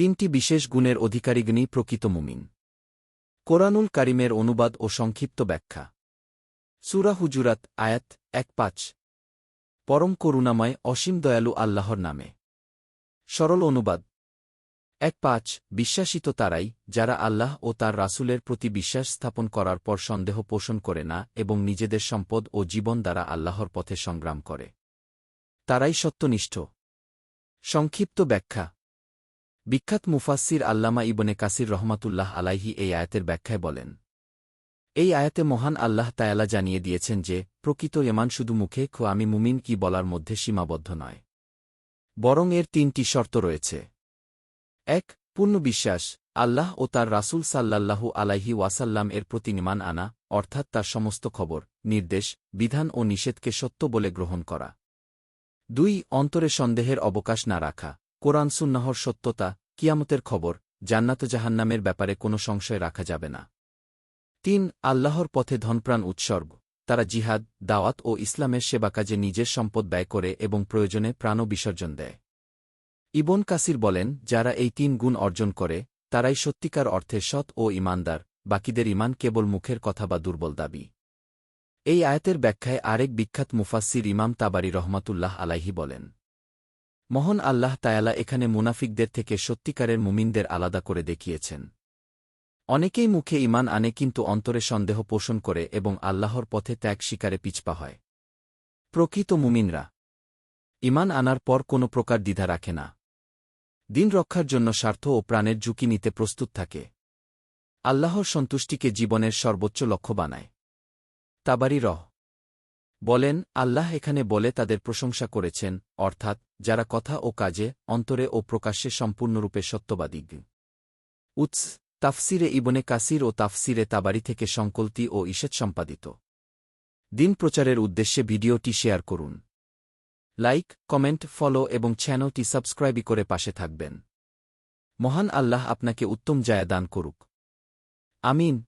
তিনটি বিশেষ গুণের অধিকারিগণী প্রকৃত মুমিন। কোরআনুল কারিমের অনুবাদ ও সংক্ষিপ্ত ব্যাখ্যা। সুরা হুজুরাত, আয়াত এক পাঁচ। পরম করুণাময়, অসীম দয়ালু আল্লাহর নামে। সরল অনুবাদ। এক পাঁচ, বিশ্বাসিত তারাই, যারা আল্লাহ ও তার রাসূলের প্রতি বিশ্বাস স্থাপন করার পর সন্দেহ পোষণ করে না এবং নিজেদের সম্পদ ও জীবন দ্বারা আল্লাহর পথে সংগ্রাম করে। তারাই সত্যনিষ্ঠ। সংক্ষিপ্ত ব্যাখ্যা। বিখ্যাত মুফাসির আল্লামা ইবনে কাসির রহমাতুল্লাহ আলাইহি এই আয়াতের ব্যাখ্যায় বলেন, এই আয়াতে মহান আল্লাহ তায়ালা জানিয়ে দিয়েছেন যে, প্রকৃত এমান শুধু মুখে খো আমি মুমিন কি বলার মধ্যে সীমাবদ্ধ নয়। বরং এর তিনটি শর্ত রয়েছে। এক, পূর্ণ বিশ্বাস, আল্লাহ ও তার রাসূল সাল্লাল্লাহু আলাইহি ওয়াসাল্লাম এর প্রতি নিমান আনা, অর্থাৎ তার সমস্ত খবর, নির্দেশ, বিধান ও নিষেধকে সত্য বলে গ্রহণ করা। দুই, অন্তরে সন্দেহের অবকাশ না রাখা, কোরআন সুন্নাহর সত্যতা কিয়ামতের খবর, জান্নাত জাহান্নামের ব্যাপারে কোনো সংশয় রাখা যাবে না। তিন, আল্লাহর পথে ধনপ্রাণ উৎসর্গ, তারা জিহাদ, দাওয়াত ও ইসলামের সেবা কাজে নিজের সম্পদ ব্যয় করে এবং প্রয়োজনে প্রাণও বিসর্জন দেয়। ইবন কাসির বলেন, যারা এই তিন গুণ অর্জন করে, তারাই সত্যিকার অর্থে সৎ ও ইমানদার বাকিদের ইমান কেবল মুখের কথা বা দুর্বল দাবি। এই আয়াতের ব্যাখ্যায় আরেক বিখ্যাত মুফাসির ইমাম তাবারি রহমাতুল্লাহ আলাইহি বলেন মহন আল্লাহ তায়ালা এখানে মুনাফিকদের থেকে সত্যিকারের মুমিনদের আলাদা করে দেখিয়েছেন। অনেকেই মুখে ইমান আনে কিন্তু অন্তরে সন্দেহ পোষণ করে এবং আল্লাহর পথে ত্যাগ শিকারে পিছপা হয়। প্রকৃত মুমিনরা ইমান আনার পর কোনো প্রকার দ্বিধা রাখে না। দিন রক্ষার জন্য স্বার্থ ও প্রাণের ঝুঁকি নিতে প্রস্তুত থাকে। আল্লাহর সন্তুষ্টিকে জীবনের সর্বোচ্চ লক্ষ্য বানায়। তাবারি রহ বলেন, আল্লাহ এখানে বলে তাদের প্রশংসা করেছেন, অর্থাৎ, যারা কথা ও কাজে, অন্তরে ও প্রকাশ্যে সম্পূর্ণরূপে সত্যবাদী। উৎস, তাফসিরে ইবনে কাসির ও তাফসিরে তাবারি থেকে সংকল্তি ও ঈষৎ সম্পাদিত। দিন প্রচারের উদ্দেশ্যে ভিডিওটি শেয়ার করুন। লাইক, কমেন্ট, ফলো এবং চ্যানেলটি সাবস্ক্রাইবই করে পাশে থাকবেন। মহান আল্লাহ আপনাকে উত্তম জায়া দান করুক। আমিন।